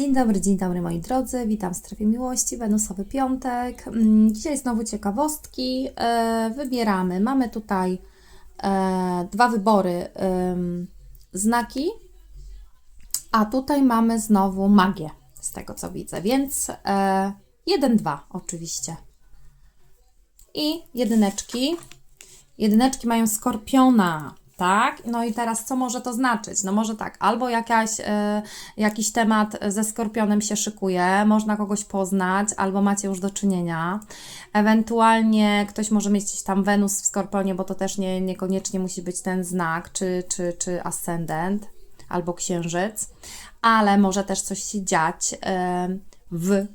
Dzień dobry, dzień dobry moi drodzy, witam w strefie miłości, Wenusowy piątek. Mm, Dzisiaj znowu ciekawostki. E, Wybieramy, mamy tutaj e, dwa wybory znaki, a tutaj mamy znowu magię, z tego co widzę, więc e, jeden, dwa oczywiście. I jedyneczki. Jedyneczki mają skorpiona, tak? No i teraz co może to znaczyć? No może tak, albo jakaś, e, jakiś temat ze skorpionem się szykuje, można kogoś poznać, albo macie już do czynienia. Ewentualnie ktoś może mieć gdzieś tam Wenus w skorpionie, bo to też nie, niekoniecznie musi być ten znak, czy, czy, czy ascendent, albo księżyc, ale może też coś się dziać e, w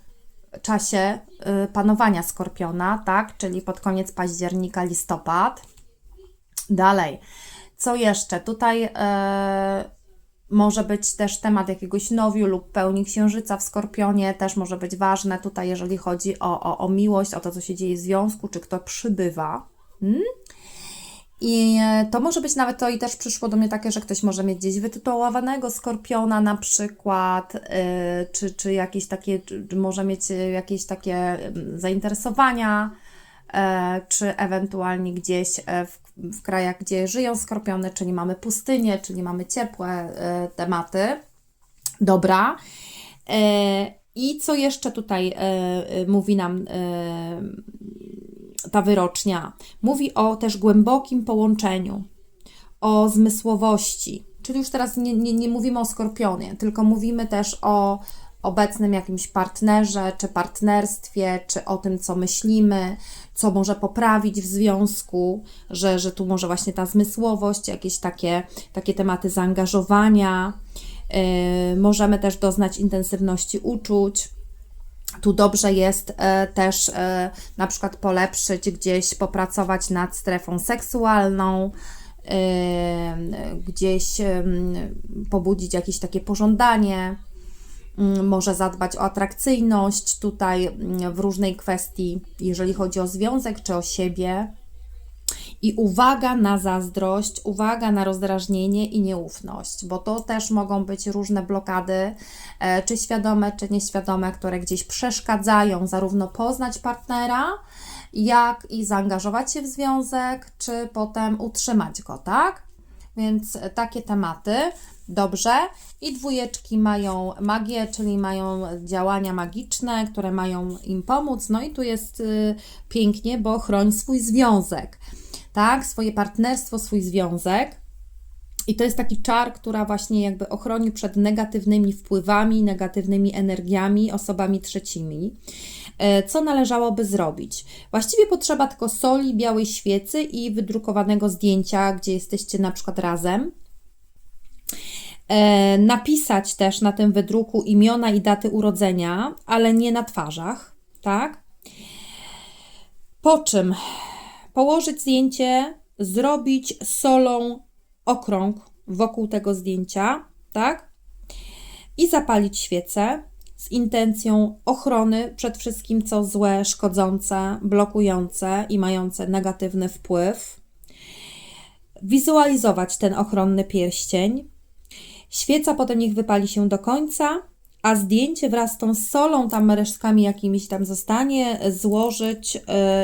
czasie y, panowania skorpiona, tak? Czyli pod koniec października, listopad. Dalej, co jeszcze? Tutaj e, może być też temat jakiegoś nowiu lub pełni księżyca w skorpionie, też może być ważne tutaj, jeżeli chodzi o, o, o miłość, o to, co się dzieje w związku, czy kto przybywa. Hmm? I e, to może być nawet to i też przyszło do mnie takie, że ktoś może mieć gdzieś wytytułowanego skorpiona na przykład, yy, czy, czy jakieś takie, czy może mieć jakieś takie ym, zainteresowania, czy ewentualnie gdzieś e, w, w krajach, gdzie żyją skorpiony, czyli mamy pustynię, czyli mamy ciepłe e, tematy. Dobra. E, I co jeszcze tutaj e, e, mówi nam e, ta wyrocznia? Mówi o też głębokim połączeniu, o zmysłowości. Czyli już teraz nie, nie, nie mówimy o skorpionie, tylko mówimy też o obecnym jakimś partnerze, czy partnerstwie, czy o tym, co myślimy, co może poprawić w związku, że, że tu może właśnie ta zmysłowość, jakieś takie, takie tematy zaangażowania. Yy, możemy też doznać intensywności uczuć. Tu dobrze jest e, też e, na przykład polepszyć gdzieś, popracować nad strefą seksualną, e, gdzieś em, pobudzić jakieś takie pożądanie, może zadbać o atrakcyjność tutaj mm, w różnej kwestii, jeżeli chodzi o związek czy o siebie. I uwaga na zazdrość, uwaga na rozdrażnienie i nieufność, bo to też mogą być różne blokady, e, czy świadome, czy nieświadome, które gdzieś przeszkadzają zarówno poznać partnera, jak i zaangażować się w związek, czy potem utrzymać go, tak? Więc e, takie tematy. Dobrze. I dwójeczki mają magię, czyli mają działania magiczne, które mają im pomóc. No i tu jest y, pięknie, bo chroń swój związek, tak? Swoje partnerstwo, swój związek. I to jest taki czar, która właśnie jakby ochroni przed negatywnymi wpływami, negatywnymi energiami, osobami trzecimi. E, Co należałoby zrobić? Właściwie potrzeba tylko soli, białej świecy i wydrukowanego zdjęcia, gdzie jesteście na przykład razem. E, napisać też na tym wydruku imiona i daty urodzenia, ale nie na twarzach, tak? Po czym położyć zdjęcie, zrobić solą okrąg wokół tego zdjęcia, tak? I zapalić świecę z intencją ochrony przed wszystkim, co złe, szkodzące, blokujące i mające negatywny wpływ. Wizualizować ten ochronny pierścień. Świeca potem niech wypali się do końca, a zdjęcie wraz z tą solą, tam resztkami jakimiś tam zostanie, złożyć yy,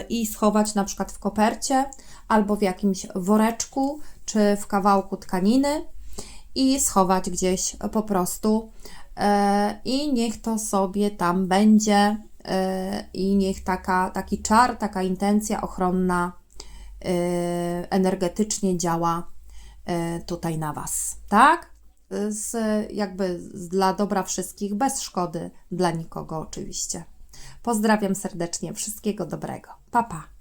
i schować na przykład w kopercie albo w jakimś woreczku czy w kawałku tkaniny i schować gdzieś po prostu. E, I niech to sobie tam będzie e, i niech taka, taki czar, taka intencja ochronna e, energetycznie działa tutaj na Was, tak? Z, jakby dla dobra wszystkich, bez szkody dla nikogo oczywiście. Pozdrawiam serdecznie, wszystkiego dobrego. Pa, pa.